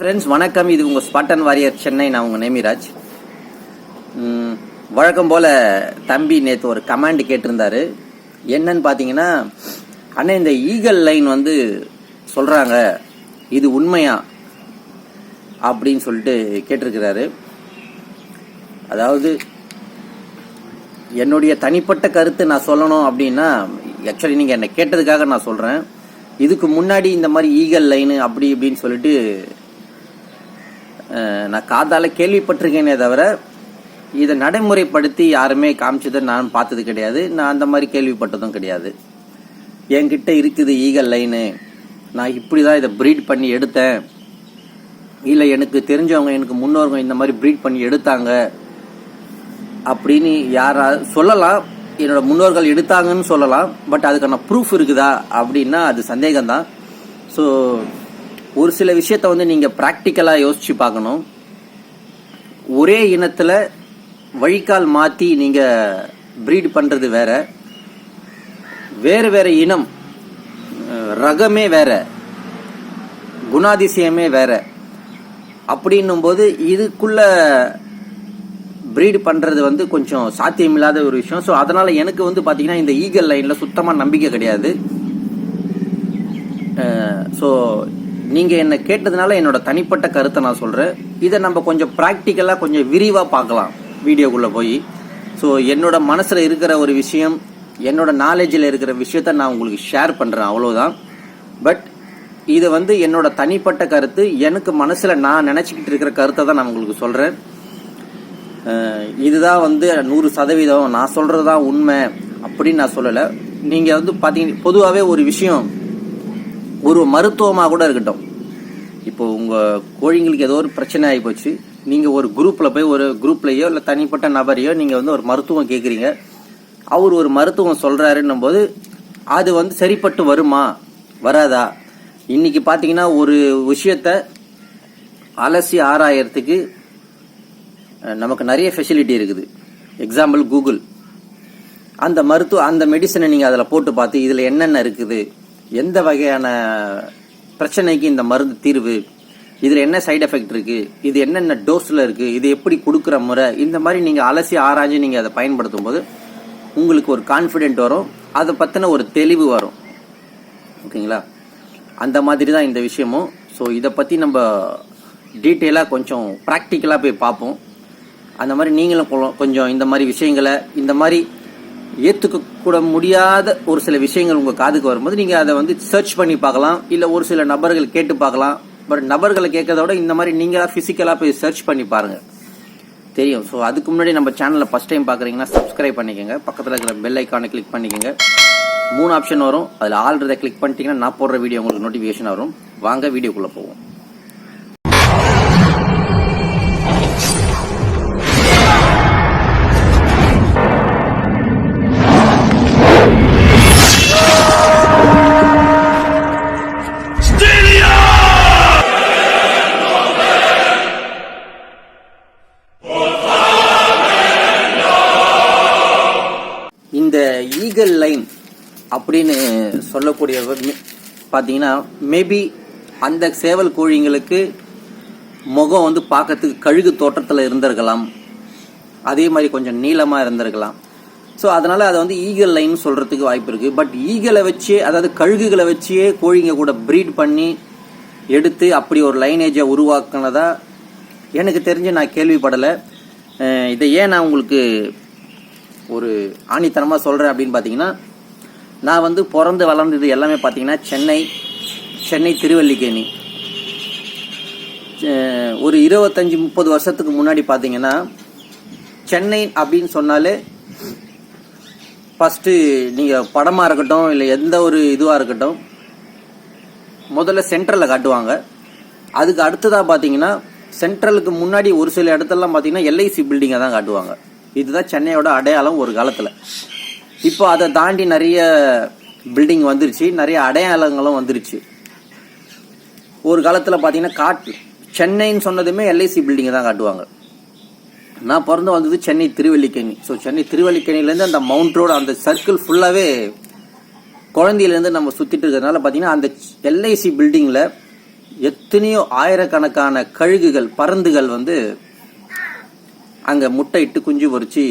Friends வணக்கம். இது உங்கள் ஸ்பாட்டன் வாரியர் சென்னை நான் உங்கள் நேமிராஜ். வழக்கம் போல் தம்பி நேற்று ஒரு கமாண்ட் கேட்டிருந்தாரு. என்னன்னு பார்த்தீங்கன்னா அண்ணன் இந்த ஈகல் லைன் வந்து சொல்கிறாங்க இது உண்மையா? அப்படின்னு சொல்லிட்டு கேட்டிருக்கிறாரு. அதாவது என்னுடைய தனிப்பட்ட கருத்து நான் சொல்லணும் அப்படின்னா ஆக்சுவலி நீங்கள் என்னை கேட்டதுக்காக நான் சொல்கிறேன் இதுக்கு முன்னாடி இந்த மாதிரி ஈகல் லைனு அப்படி இப்படின்னு சொல்லிட்டு நான் காதால் கேள்விப்பட்டிருக்கேனே தவிர இதை நடைமுறைப்படுத்தி யாருமே காமிச்சதை நான் பார்த்தது கிடையாது. நான் அந்த மாதிரி கேள்விப்பட்டதும் கிடையாது. என்கிட்ட இருக்குது ஈகல் லைனு. நான் இப்படி தான் இதை ப்ரீட் பண்ணி எடுத்தேன். இல்லை எனக்கு தெரிஞ்சவங்க எனக்கு முன்னோர்கள் இந்த மாதிரி ப்ரீட் பண்ணி எடுத்தாங்க. அப்படின்னு யாரா சொல்லலாம். என்னோட முன்னோர்கள் எடுத்தாங்கன்னு சொல்லலாம். பட் அதுக்கான ப்ரூஃப் இருக்குதா அப்படின்னா அது சந்தேகம்தான். ஸோ ஒரு சில விஷயத்த வந்து நீங்கள் ப்ராக்டிக்கலாக யோசிச்சு பார்க்கணும். ஒரே இனத்தில் வழிகால் மாற்றி நீங்கள் ப்ரீட் பண்ணுறது வேற. வேறு வேறு இனம் ரகமே வேற. குணாதிசயமே வேற. அப்படின்னும் போது இதுக்குள்ள ப்ரீடு பண்ணுறது வந்து கொஞ்சம் சாத்தியமில்லாத ஒரு விஷயம். ஸோ அதனால் எனக்கு வந்து பார்த்தீங்கன்னா இந்த ஈகல் லைனில் சுத்தமாக நம்பிக்கை கிடையாது. ஸோ நீங்க என்ன கேட்டதுனால என்னோட தனிப்பட்ட கருத்தை நான் சொல்றேன். இதை நம்ம கொஞ்சம் ப்ராக்டிக்கலாக கொஞ்சம் விரிவா பார்க்கலாம் வீடியோக்குள்ள போய். ஸோ என்னோட மனசுல இருக்கிற ஒரு விஷயம் என்னோட நாலேஜில் இருக்கிற விஷயத்த நான் உங்களுக்கு ஷேர் பண்றேன் அவ்வளோதான் பட் இது வந்து என்னோட தனிப்பட்ட கருத்து எனக்கு மனசுல நான் நினச்சிக்கிட்டு இருக்கிற கருத்தை தான் நான் உங்களுக்கு சொல்றேன். இதுதான் வந்து நூறு சதவீதம் நான் சொல்றதுதான் உண்மை அப்படின்னு நான் சொல்லலை. நீங்கள் வந்து பார்த்தீங்கன்னா பொதுவாகவே ஒரு விஷயம் ஒரு மருத்துவமாக கூட இருக்கட்டும். இப்போ உங்கள் கோழிங்களுக்கு ஏதோ ஒரு பிரச்சனை ஆகி போச்சு. நீங்கள் ஒரு குரூப்பில் போய் ஒரு குரூப்லேயோ இல்லை தனிப்பட்ட நபரையோ நீங்கள் வந்து ஒரு மருத்துவம் கேட்குறீங்க அவர் ஒரு மருத்துவம் சொல்கிறாருன்னும் போது அது வந்து சரிப்பட்டு வருமா? வராதா? இன்றைக்கி பார்த்தீங்கன்னா ஒரு விஷயத்த அலசி ஆராயறதுக்கு நமக்கு நிறைய ஃபெசிலிட்டி இருக்குது. எக்ஸாம்பிள் கூகுள் அந்த மருத்துவ அந்த மெடிசனை நீங்கள் அதில் போட்டு பார்த்து இதில் என்னென்ன இருக்குது? எந்த வகையான பிரச்சனைக்கு இந்த மருந்து தீர்வு? இதில் என்ன சைடு எஃபெக்ட் இருக்குது இது என்னென்ன டோஸில் இருக்குது இது எப்படி கொடுக்குற முறை? இந்த மாதிரி நீங்கள் அலசி ஆராய்ஞ்சு நீங்கள் அதை பயன்படுத்தும் போது உங்களுக்கு ஒரு கான்ஃபிடென்ட் வரும். அதை பற்றின ஒரு தெளிவு வரும். ஓகேங்களா? அந்த மாதிரி தான் இந்த விஷயமும். ஸோ இதை பற்றி நம்ம டீட்டெயிலாக கொஞ்சம் ப்ராக்டிக்கலாக போய் பார்ப்போம். அந்த மாதிரி நீங்களும் கொ- கொஞ்சம் இந்த மாதிரி விஷயங்களை இந்த மாதிரி ஏற்றுக்க கூட முடியாத ஒரு சில விஷயங்கள் உங்கள் காதுக்கு வரும்போது நீங்கள் அதை வந்து சர்ச் பண்ணி பார்க்கலாம். இல்லை ஒரு சில நபர்கள் கேட்டு பார்க்கலாம். பட் நபர்களை கேட்கறத விட இந்த மாதிரி நீங்களாக ஃபிசிக்கலாக போய் சர்ச் பண்ணி பாருங்கள் தெரியும். ஸோ அதுக்கு முன்னாடி நம்ம சேனலில் ஃபஸ்ட் டைம் பார்க்குறீங்கன்னா சப்ஸ்கிரைப் பண்ணிக்கோங்க. பக்கத்தில் இருக்கிற பெல் ஐக்கானை கிளிக் பண்ணிக்கோங்க. மூணு ஆப்ஷன் வரும். அதில் ஆல்ரெடி கிளிக் பண்ணிட்டீங்கன்னா நான் போடுற வீடியோ உங்களுக்கு நோட்டிஃபிகேஷன் வரும். வாங்க வீடியோக்குள்ளே போவோம். அப்படின்னு சொல்லக்கூடிய பார்த்தீங்கன்னா மேபி அந்த சேவல் கோழிங்களுக்கு முகம் வந்து பார்க்கறதுக்கு கழுகு தோற்றத்தில் இருந்திருக்கலாம். அதே மாதிரி கொஞ்சம் நீளமாக இருந்திருக்கலாம். ஸோ அதனால் அதை வந்து ஈகல் லைன் சொல்கிறதுக்கு வாய்ப்பு இருக்குது பட் ஈகலை வச்சே அதாவது கழுகுகளை வச்சே கோழிங்க கூட ப்ரீட் பண்ணி எடுத்து அப்படி ஒரு லைனேஜை உருவாக்குனதா எனக்கு தெரிஞ்சு நான் கேள்விப்படலை. இதை ஏன் நான் உங்களுக்கு ஒரு ஆணித்தனமாக சொல்கிறேன் அப்படின்னு பார்த்தீங்கன்னா நான் வந்து பிறந்து வளர்ந்தது எல்லாமே பார்த்தீங்கன்னா சென்னை சென்னை திருவல்லிக்கேணி. ஒரு இருபத்தஞ்சி முப்பது வருஷத்துக்கு முன்னாடி பார்த்தீங்கன்னா சென்னை அப்படின்னு சொன்னாலே ஃபஸ்ட்டு நீங்கள் படமாக இருக்கட்டும் இல்லை எந்த ஒரு இதுவாக இருக்கட்டும் முதல்ல சென்ட்ரலில் காட்டுவாங்க. அதுக்கு அடுத்ததாக பார்த்தீங்கன்னா சென்ட்ரலுக்கு முன்னாடி ஒரு சில இடத்துலலாம் பார்த்தீங்கன்னா எல்ஐசி பில்டிங்கை தான் காட்டுவாங்க. இதுதான் சென்னையோட அடையாளம் ஒரு காலத்தில். இப்போ அதை தாண்டி நிறைய பில்டிங் வந்துருச்சு நிறைய அடையாளங்களும் வந்துருச்சு. ஒரு காலத்தில் பார்த்தீங்கன்னா காட்டு சென்னைன்னு சொன்னதுமே எல்ஐசி பில்டிங்கை தான் காட்டுவாங்க. நான் பிறந்து வந்தது சென்னை திருவல்லிக்கேணி. ஸோ சென்னை திருவல்லிக்கேணிலேருந்து அந்த மவுண்ட் ரோடு அந்த சர்க்கிள் ஃபுல்லாகவே குழந்தையிலேருந்து நம்ம சுற்றிட்டு இருக்கிறதுனால பார்த்தீங்கன்னா அந்த எல்ஐசி பில்டிங்கில் எத்தனையோ ஆயிரக்கணக்கான கழுகுகள் பருந்துகள் வந்து அங்க முட்டையிட்டு குஞ்சு பொறிச்சு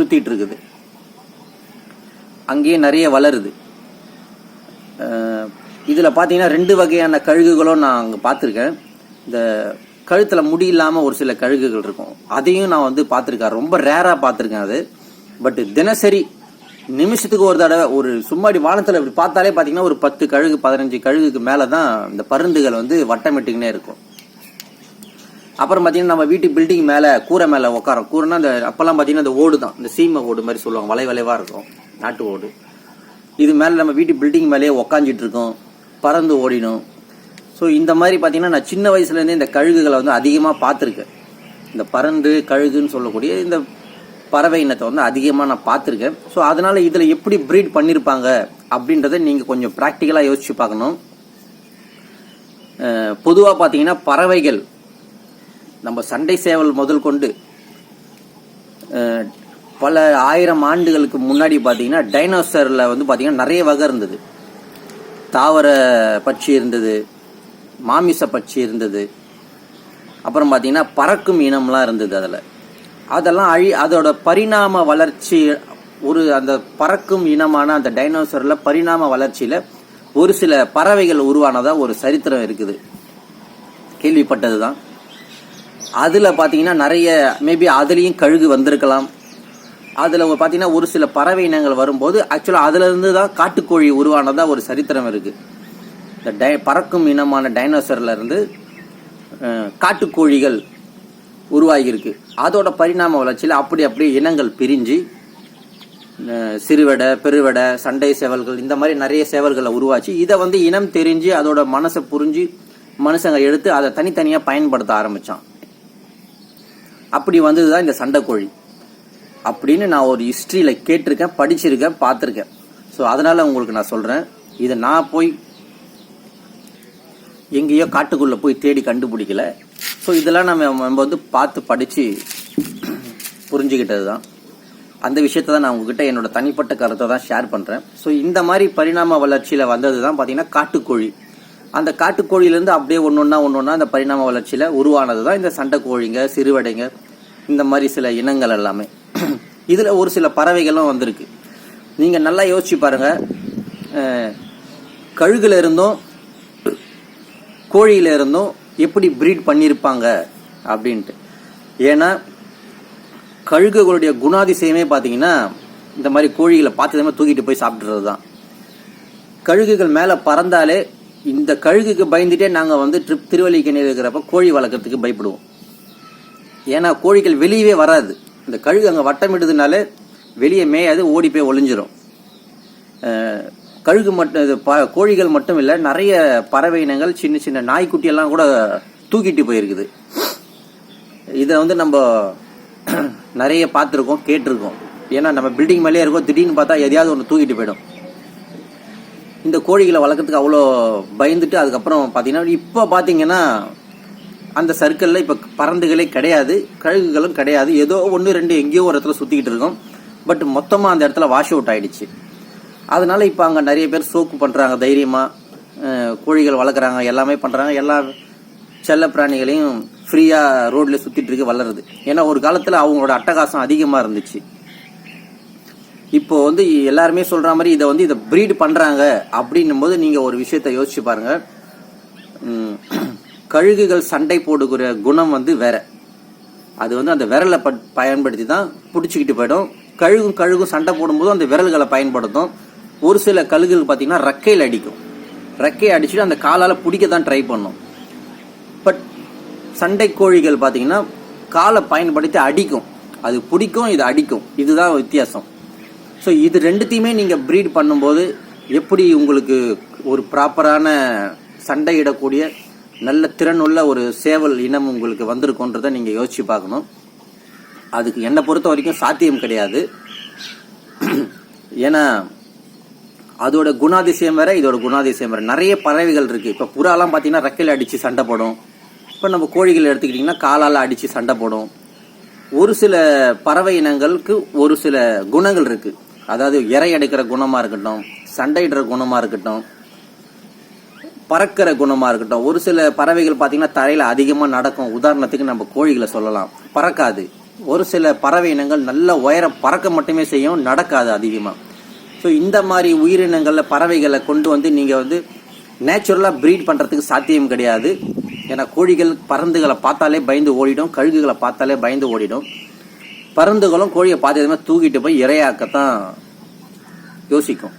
சுற்றிட்டு இருக்குது அங்கேயே நிறைய வளருது. இதில் பார்த்தீங்கன்னா ரெண்டு வகையான கழுகுகளும் நான் அங்கே பார்த்துருக்கேன் இந்த கழுத்தில் முடி இல்லாமல் ஒரு சில கழுகுகள் இருக்கும். அதையும் நான் வந்து பார்த்துருக்கேன் ரொம்ப ரேராக பார்த்துருக்கேன் அது. பட் தினசரி நிமிஷத்துக்கு ஒரு தடவை ஒரு சும்மாடி வானத்தில் இப்படி பார்த்தாலே பார்த்தீங்கன்னா ஒரு பத்து கழுகு பதினஞ்சு கழுகுக்கு மேலே தான் இந்த பருந்துகள் வந்து வட்டமிட்டுக்கினே இருக்கும். அப்புறம் பார்த்தீங்கன்னா நம்ம வீட்டு பில்டிங் மேலே கூரை மேலே உட்காரோம் கூரைனா அந்த அப்போல்லாம் பார்த்தீங்கன்னா அந்த ஓடு தான். இந்த சீமை ஓடு மாதிரி சொல்லுவாங்க. வளை வளைவாக இருக்கும். நாட்டு ஓடு. இது மேலே நம்ம வீட்டு பில்டிங் மேலேயே உக்காஞ்சிட்டு இருக்கோம். பறந்து ஓடிடும் ஸோ இந்த மாதிரி பார்த்தீங்கன்னா நான் சின்ன வயசுலேருந்தே இந்த கழுகுகளை வந்து அதிகமாக பார்த்துருக்கேன். இந்த பறந்து கழுகுன்னு சொல்லக்கூடிய இந்த பறவை இனத்தை வந்து அதிகமாக நான் பார்த்துருக்கேன். ஸோ அதனால் இதில் எப்படி ப்ரீட் பண்ணியிருப்பாங்க அப்படின்றத நீங்கள் கொஞ்சம் ப்ராக்டிக்கலாக யோசிச்சு பார்க்கணும். பொதுவாக பார்த்தீங்கன்னா பறவைகள் நம்ம சண்டை சேவல் முதல் கொண்டு பல ஆயிரம் ஆண்டுகளுக்கு முன்னாடி பார்த்தீங்கன்னா டைனோசரில் வந்து பார்த்தீங்கன்னா நிறைய வகை இருந்தது. தாவர பட்சி இருந்தது மாமிச பட்சி இருந்தது அப்புறம் பார்த்தீங்கன்னா பறக்கும் இனம்லாம் இருந்தது அதில். அதெல்லாம் அழி அதோட பரிணாம வளர்ச்சி ஒரு அந்த பறக்கும் இனமான அந்த டைனோசரில் பரிணாம வளர்ச்சியில் ஒரு சில பறவைகள் உருவானதாக ஒரு சரித்திரம் இருக்குது. கேள்விப்பட்டது தான் அதில் பார்த்தீங்கன்னா நிறைய மேபி அதுலேயும் கழுகு வந்திருக்கலாம். அதில் பார்த்தீங்கன்னா ஒரு சில பறவை இனங்கள் வரும்போது ஆக்சுவலாக அதுலேருந்து தான் காட்டுக்கோழி உருவானதாக ஒரு சரித்திரம் இருக்குது இந்த டை பறக்கும் இனமான டைனோசர்லேருந்து காட்டுக்கோழிகள் உருவாகியிருக்கு. அதோட பரிணாம வளர்ச்சியில் அப்படி அப்படியே இனங்கள் பிரிஞ்சு சிறுவடை பெருவடை சண்டை சேவல்கள் இந்த மாதிரி நிறைய சேவல்களை உருவாச்சு. இதை வந்து இனம் தெரிஞ்சு அதோட மனசை புரிஞ்சு மனுஷங்க எடுத்து அதை தனித்தனியாக பயன்படுத்த ஆரம்பித்தான் அப்படி வந்தது தான் இந்த சண்டைக்கோழி. அப்படின்னு நான் ஒரு ஹிஸ்ட்ரியில் கேட்டிருக்கேன் படிச்சிருக்கேன் பார்த்துருக்கேன். ஸோ அதனால் உங்களுக்கு நான் சொல்கிறேன் இதை நான் போய் எங்கேயோ காட்டுக்குள்ளே போய் தேடி கண்டுபிடிக்கல. ஸோ இதெல்லாம் நம்ம நம்ம வந்து பார்த்து படித்து புரிஞ்சுக்கிட்டது தான் அந்த விஷயத்தை தான் நான் உங்ககிட்ட என்னோட தனிப்பட்ட கருத்தை தான் ஷேர் பண்ணுறேன் ஸோ இந்த மாதிரி பரிணாம வளர்ச்சியில் வந்தது தான் பார்த்தீங்கன்னா காட்டுக்கோழி. அந்த காட்டுக்கோழியிலேருந்து அப்படியே ஒன்று ஒன்றா ஒன்று ஒன்றா அந்த பரிணாம வளர்ச்சியில் உருவானது தான் இந்த சண்டை கோழிங்க சிறுவடைங்க இந்த மாதிரி சில இனங்கள் எல்லாமே. இதில் ஒரு சில பறவைகளும் வந்திருக்கு. நீங்கள் நல்லா யோசிச்சு பாருங்கள் கழுகுல இருந்தும் கோழியில இருந்தும் எப்படி ப்ரீட் பண்ணியிருப்பாங்க அப்படின்ட்டு. ஏன்னா கழுகுகளுடைய குணாதிசயமே பார்த்தீங்கன்னா இந்த மாதிரி கோழிகளை பார்த்ததுமே தூக்கிட்டு போய் சாப்பிட்றது தான் கழுகுகள் மேலே பறந்தாலே இந்த கழுகுக்கு பயந்துட்டே நாங்கள் வந்து ட்ரிப் திருவல்லிக்கணி இருக்கிறப்ப கோழி வளர்க்கறதுக்கு பயப்படுவோம். ஏன்னா கோழிகள் வெளியவே வராது. இந்த கழுகு அங்கே வட்டமிடுதுனாலே வெளியே மேயாது ஓடி போய் ஒளிஞ்சிரும். கழுகு மட்டும் இது ப கோழிகள் மட்டும் இல்லை நிறைய பறவை இனங்கள் சின்ன சின்ன நாய்க்குட்டியெல்லாம் கூட தூக்கிட்டு போயிருக்குது. இதை வந்து நம்ம நிறைய பார்த்துருக்கோம் கேட்டிருக்கோம். ஏன்னா நம்ம பில்டிங் மேலேயே இருக்கோம் திடீர்னு பார்த்தா எதையாவது ஒன்று தூக்கிட்டு போயிடும். இந்த கோழிகளை வளர்க்கறதுக்கு அவ்வளோ பயந்துட்டு அதுக்கப்புறம் பார்த்தீங்கன்னா இப்போ பார்த்தீங்கன்னா அந்த சர்க்கிளில் இப்போ பறந்துகளே கிடையாது கழுகுகளும் கிடையாது. ஏதோ ஒன்று ரெண்டு எங்கேயோ ஒரு இடத்துல சுற்றிக்கிட்டு இருக்கோம். பட் மொத்தமாக அந்த இடத்துல வாஷ் அவுட் ஆகிடுச்சு அதனால இப்போ அங்கே நிறைய பேர் சோக்கு பண்ணுறாங்க தைரியமாக கோழிகள் வளர்க்குறாங்க எல்லாமே பண்ணுறாங்க எல்லா செல்ல பிராணிகளையும் ஃப்ரீயாக ரோட்டில் சுற்றிட்டு இருக்கு வளருது. ஏன்னா ஒரு காலத்தில் அவங்களோட அட்டகாசம் அதிகமாக இருந்துச்சு. இப்போ வந்து எல்லாருமே சொல்ற மாதிரி இதை வந்து இதை ப்ரீடு பண்றாங்க அப்படின்னும் போது நீங்க ஒரு விஷயத்த யோசிச்சு பாருங்கள் கழுகுகள் சண்டை போடுகிற குணம் வந்து வேற. அது வந்து அந்த விரலை ப- பயன்படுத்தி தான் பிடிச்சிக்கிட்டு போயிடும். கழுகும் கழுகும் சண்டை போடும்போது அந்த விரல்களை பயன்படுத்தும். ஒரு சில கழுகுகள் பார்த்தீங்கன்னா ரெக்கையில் அடிக்கும். ரெக்கையை அடிச்சுட்டு அந்த காலால் பிடிக்க தான் ட்ரை பண்ணும். பட் சண்டை கோழிகள் பார்த்தீங்கன்னா காலை பயன்படுத்தி அடிக்கும். அது பிடிக்கும் இது அடிக்கும். இதுதான் வித்தியாசம். ஸோ இது ரெண்டுத்தையுமே நீங்கள் ப்ரீட் பண்ணும்போது எப்படி உங்களுக்கு ஒரு ப்ராப்பரான சண்டையிடக்கூடிய நல்ல திறனுள்ள ஒரு சேவல் இனம் உங்களுக்கு வந்திருக்குன்றதை நீங்கள் யோசிச்சு பார்க்கணும். அதுக்கு என்னை பொறுத்த வரைக்கும் சாத்தியம் கிடையாது. ஏன்னா அதோட குணாதிசயம் வேற இதோட குணாதிசயம் வேற. நிறைய பறவைகள் இருக்குது இப்போ புறாலாம் பார்த்தீங்கன்னா ரெக்கையில் அடித்து சண்டை போடும். இப்போ நம்ம கோழிகள் எடுத்துக்கிட்டிங்கன்னா காலால் அடித்து சண்டை போடும். ஒரு சில பறவை இனங்களுக்கு ஒரு சில குணங்கள் இருக்குது அதாவது இறை எடுக்கிற குணமாக இருக்கட்டும் சண்டையிடுற குணமாக இருக்கட்டும் பறக்கிற குணமாக இருக்கட்டும் ஒரு சில பறவைகள் பார்த்தீங்கன்னா தரையில் அதிகமாக நடக்கும். உதாரணத்துக்கு நம்ம கோழிகளை சொல்லலாம். பறக்காது. ஒரு சில பறவை இனங்கள் நல்ல உயரம் பறக்க மட்டுமே செய்யும் நடக்காது அதிகமாக ஸோ இந்த மாதிரி உயிரினங்களில் பறவைகளை கொண்டு வந்து நீங்கள் வந்து நேச்சுரலாக ப்ரீட் பண்ணுறதுக்கு சாத்தியம் கிடையாது. ஏன்னா கோழிகள் பறந்துகளை பார்த்தாலே பயந்து ஓடிடும் கழுகுகளை பார்த்தாலே பயந்து ஓடிடும். பருந்துகளும் கோழியை பார்த்து எதுவுமே தூக்கிட்டு போய் இரையாக்கத்தான் யோசிக்கும்.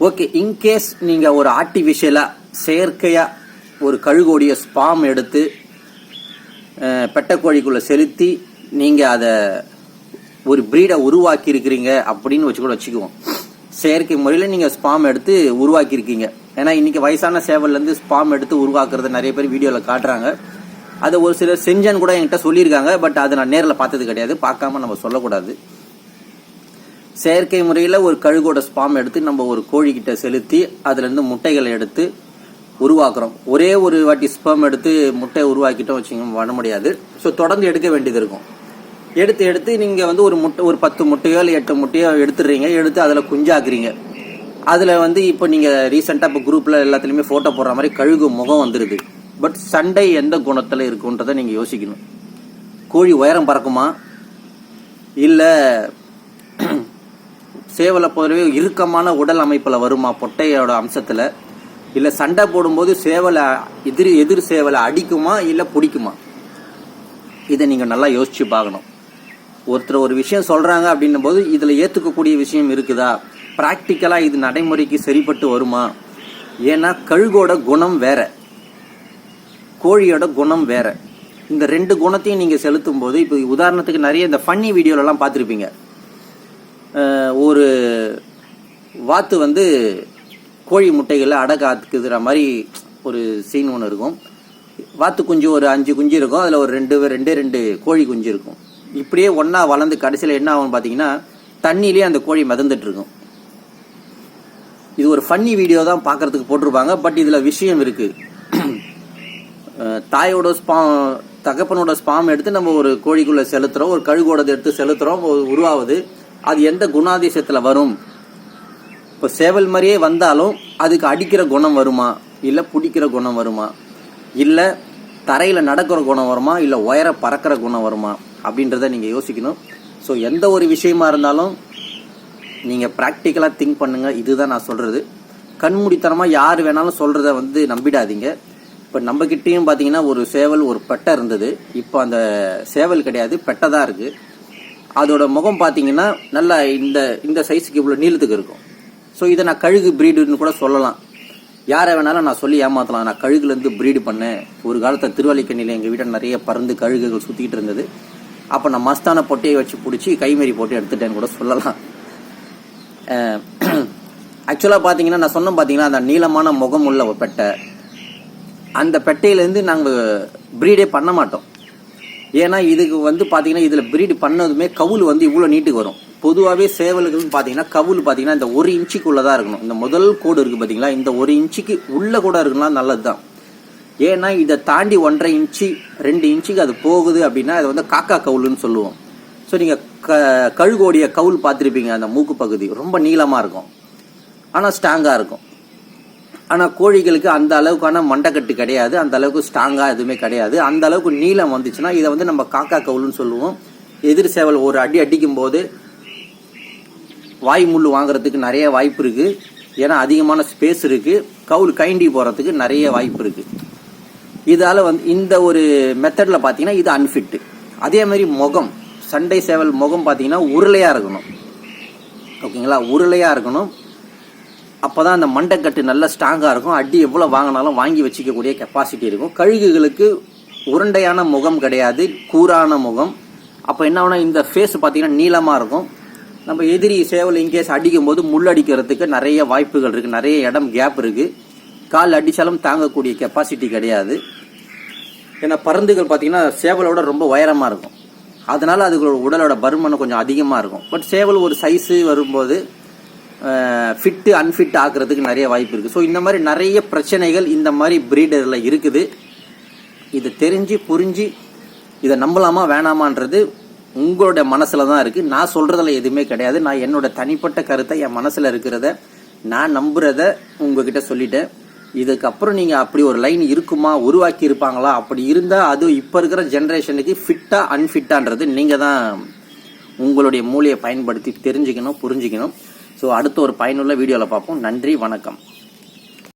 ஓகே இன்கேஸ் நீங்க ஒரு ஆர்டிஃபிஷியலா செயற்கையா ஒரு கழுகோடைய ஸ்பாம் எடுத்து அஹ், செலுத்தி நீங்க அதை ஒரு பிரீடை உருவாக்கி இருக்கிறீங்க அப்படின்னு வச்சு கூட வச்சுக்குவோம். செயற்கை முறையில் நீங்கள் ஸ்பாம் எடுத்து உருவாக்கியிருக்கீங்க. ஏன்னா இன்றைக்கி வயசான சேவல்லேருந்து ஸ்பாம் எடுத்து உருவாக்குறது நிறைய பேர் வீடியோவில் காட்டுறாங்க. அதை ஒரு சிலர் செஞ்சேன்னு கூட என்கிட்ட சொல்லியிருக்காங்க பட் அதை நான் நேரில் பார்த்தது கிடையாது. பார்க்காம நம்ம சொல்லக்கூடாது. செயற்கை முறையில் ஒரு கழுகோட ஸ்பாம் எடுத்து நம்ம ஒரு கோழிக்கிட்ட செலுத்தி அதுலேருந்து முட்டைகளை எடுத்து உருவாக்குறோம். ஒரே ஒரு வாட்டி ஸ்பம் எடுத்து முட்டையை உருவாக்கிட்டோம் வச்சுங்க பண்ண முடியாது. ஸோ தொடர்ந்து எடுக்க வேண்டியது இருக்கும். எடுத்து எடுத்து நீங்கள் வந்து ஒரு முட்டை ஒரு பத்து முட்டையோ இல்லை எட்டு முட்டையோ எடுத்துடுறீங்க எடுத்து அதில் குஞ்சாக்குறீங்க. அதில் வந்து இப்போ நீங்கள் ரீசெண்டாக இப்போ குரூப்பில் எல்லாத்துலேயுமே ஃபோட்டோ போடுற மாதிரி கழுகு முகம் வந்துடுது பட் சண்டை எந்த குணத்தில் இருக்குன்றதை நீங்கள் யோசிக்கணும். கோழி உயரம் பறக்குமா? இல்லை சேவலை போலவே இறுக்கமான உடல் அமைப்பில் வருமா? பொட்டையோட அம்சத்தில். இல்லை சண்டை போடும்போது சேவலை எதிர் எதிர் சேவலை அடிக்குமா? இல்லை பிடிக்குமா? இதை நீங்கள் நல்லா யோசித்து பார்க்கணும். ஒருத்தர் ஒரு விஷயம் சொல்கிறாங்க அப்படின்னும் போது இதில் ஏற்றுக்கக்கூடிய விஷயம் இருக்குதா? ப்ராக்டிக்கலாக இது நடைமுறைக்கு சரிப்பட்டு வருமா? ஏன்னா கழுகோட குணம் வேறு. கோழியோட குணம் வேறு. இந்த ரெண்டு குணத்தையும் நீங்கள் செலுத்தும் போது இப்போ உதாரணத்துக்கு நிறைய இந்த ஃபன்னி வீடியோலலாம் பார்த்துருப்பீங்க. ஒரு வாத்து வந்து கோழி முட்டைகளை அடை காத்துக்குற மாதிரி ஒரு சீன் ஒன்று இருக்கும். வாத்து குஞ்சு ஒரு அஞ்சு குஞ்சு இருக்கும். அதில் ஒரு ரெண்டு ரெண்டே ரெண்டு கோழி குஞ்சு இருக்கும். இப்படியே ஒன்றா வளர்ந்து கடைசியில் என்ன ஆகும் பார்த்தீங்கன்னா தண்ணியிலே அந்த கோழி மிதந்துட்டுருக்கும் இது ஒரு ஃபன்னி வீடியோ தான் பார்க்கறதுக்கு போட்டிருப்பாங்க. பட் இதில் விஷயம் இருக்குது தாயோட ஸ்பாம் தகப்பனோட ஸ்பாம் எடுத்து நம்ம ஒரு கோழிக்குள்ள செலுத்துறோம் ஒரு கழுகோடது எடுத்து செலுத்துறோம் ஒரு உருவாகுது அது எந்த குணாதிசயத்துல வரும்? இப்போ சேவல் மாதிரியே வந்தாலும் அதுக்கு அடிக்கிற குணம் வருமா? இல்லை பிடிக்கிற குணம் வருமா? இல்லை தரையில் நடக்கிற குணம் வருமா? இல்லை உயர பறக்கிற குணம் வருமா? அப்படின்றத நீங்கள் யோசிக்கணும். ஸோ எந்த ஒரு விஷயமா இருந்தாலும் நீங்கள் ப்ராக்டிக்கலாக திங்க் பண்ணுங்கள் இதுதான் நான் சொல்கிறது கண்மூடித்தனமாக யார் வேணாலும் சொல்கிறத வந்து நம்பிடாதீங்க. இப்போ நம்ம கிட்டேயும் பார்த்தீங்கன்னா ஒரு சேவல் ஒரு பெட்டை இருந்தது. இப்போ அந்த சேவல் கிடையாது பெட்டை தான் இருக்குது அதோட முகம் பார்த்தீங்கன்னா நல்லா இந்த இந்த சைஸுக்கு இவ்வளோ நீளத்துக்கு இருக்கும். ஸோ இதை நான் கழுகு பிரீடுன்னு கூட சொல்லலாம். யாரை வேணாலும் நான் சொல்லி ஏமாற்றலாம் நான் கழுகுலேருந்து ப்ரீடு பண்ணேன். ஒரு காலத்தில் திருவள்ளிக்கண்ணியில் எங்கள் வீட்டில் நிறைய பறந்து கழுகுகள் சுற்றிக்கிட்டு இருந்தது. அப்போ நான் மஸ்தான பொட்டையை வச்சு பிடிச்சி கைமறி போட்டு எடுத்துட்டேன்னு கூட சொல்லலாம். ஆக்சுவலாக பார்த்தீங்கன்னா நான் சொன்னேன் பார்த்தீங்கன்னா அந்த நீளமான முகம் உள்ள ஒரு பெட்டை. அந்த பெட்டையிலேருந்து நாங்கள் ப்ரீடே பண்ண மாட்டோம். ஏன்னா இதுக்கு வந்து பார்த்தீங்கன்னா இதில் ப்ரீடு பண்ணதுமே கவுல் வந்து இவ்வளோ நீட்டுக்கு வரும். பொதுவாகவே சேவலுக்குன்னு பார்த்தீங்கன்னா கவுல் பார்த்தீங்கன்னா இந்த ஒரு இன்ச்சுக்குள்ளே தான் இருக்கணும். இந்த முதல் கோடு இருக்குது பார்த்தீங்களா இந்த ஒரு இன்ச்சுக்கு உள்ளே கூட இருக்குன்னா நல்லது தான் ஏன்னா இதை தாண்டி ஒன்றரை இன்ச்சு ரெண்டு இன்ச்சுக்கு அது போகுது அப்படின்னா அதை வந்து காக்கா கவுலுன்னு சொல்லுவோம். ஸோ நீங்கள் க கழுகோடைய கவுல் பார்த்துருப்பீங்க அந்த மூக்கு பகுதி. ரொம்ப நீளமாக இருக்கும். ஆனால் ஸ்ட்ராங்காக இருக்கும். ஆனால் கோழிகளுக்கு அந்த அளவுக்கான மண்டைக்கட்டு கிடையாது. அந்த அளவுக்கு ஸ்ட்ராங்காக எதுவுமே கிடையாது. அந்த அளவுக்கு நீளம் வந்துச்சுன்னா இதை வந்து நம்ம காக்கா கவுலுன்னு சொல்லுவோம். எதிர் சேவல் ஒரு அடி அடிக்கும் போது வாய் முள் வாங்குறதுக்கு நிறைய வாய்ப்பு இருக்குது ஏன்னா அதிகமான ஸ்பேஸ் இருக்குது கவுல் கைண்டி போகிறதுக்கு நிறைய வாய்ப்பு இருக்குது இதால் வந்து இந்த ஒரு மெத்தடில் பார்த்தீங்கன்னா இது அன்ஃபிட்டு அதே மாதிரி முகம். சண்டை சேவல் முகம் பார்த்தீங்கன்னா உருளையாக இருக்கணும். ஓகேங்களா? உருளையாக இருக்கணும். அப்போ தான் அந்த மண்டைக்கட்டு நல்லா ஸ்ட்ராங்காக இருக்கும். அடி எவ்வளோ வாங்கினாலும் வாங்கி வச்சுக்கக்கூடிய கெப்பாசிட்டி இருக்கும். கழுகுகளுக்கு உருண்டையான முகம் கிடையாது கூரான முகம். அப்போ என்ன ஆகும்னா இந்த ஃபேஸ் பார்த்தீங்கன்னா நீளமாக இருக்கும். நம்ம எதிரி சேவல் இன்கேஸ் அடிக்கும் போது முள் நிறைய வாய்ப்புகள் இருக்குது நிறைய இடம் கேப் இருக்குது கால் அடித்தாலும் தாங்கக்கூடிய கெப்பாசிட்டி கிடையாது. ஏன்னா பருந்துகள் பார்த்தீங்கன்னா சேவலோட ரொம்ப உயரமாக இருக்கும். அதனால் அதுகளோட உடலோட பருமனை கொஞ்சம் அதிகமாக இருக்கும். பட் சேவல் ஒரு சைஸு வரும்போது ஃபிட்டு அன்ஃபிட் ஆக்குறதுக்கு நிறைய வாய்ப்பு இருக்குது ஸோ இந்த மாதிரி நிறைய பிரச்சனைகள் இந்த மாதிரி பிரீடரில் இருக்குது. இதை தெரிஞ்சு புரிஞ்சு இதை நம்பலாமா வேணாமான்றது உங்களோட மனசில் தான் இருக்குது நான் சொல்கிறதுல எதுவுமே கிடையாது. நான் என்னோட தனிப்பட்ட கருத்தை என் மனசில் இருக்கிறத நான் நம்புகிறத உங்ககிட்ட சொல்லிட்டேன். இதுக்கப்புறம் நீங்கள் அப்படி ஒரு லைன் இருக்குமா உருவாக்கி இருப்பாங்களா? அப்படி இருந்தால் அது இப்போ இருக்கிற ஜென்ரேஷனுக்கு ஃபிட்டாக அன்ஃபிட்டான்றது நீங்கள் தான் உங்களுடைய மூளையை பயன்படுத்தி தெரிஞ்சுக்கணும் புரிஞ்சுக்கணும். ஸோ அடுத்த ஒரு பயனுள்ள வீடியோவில் பார்ப்போம். நன்றி வணக்கம்.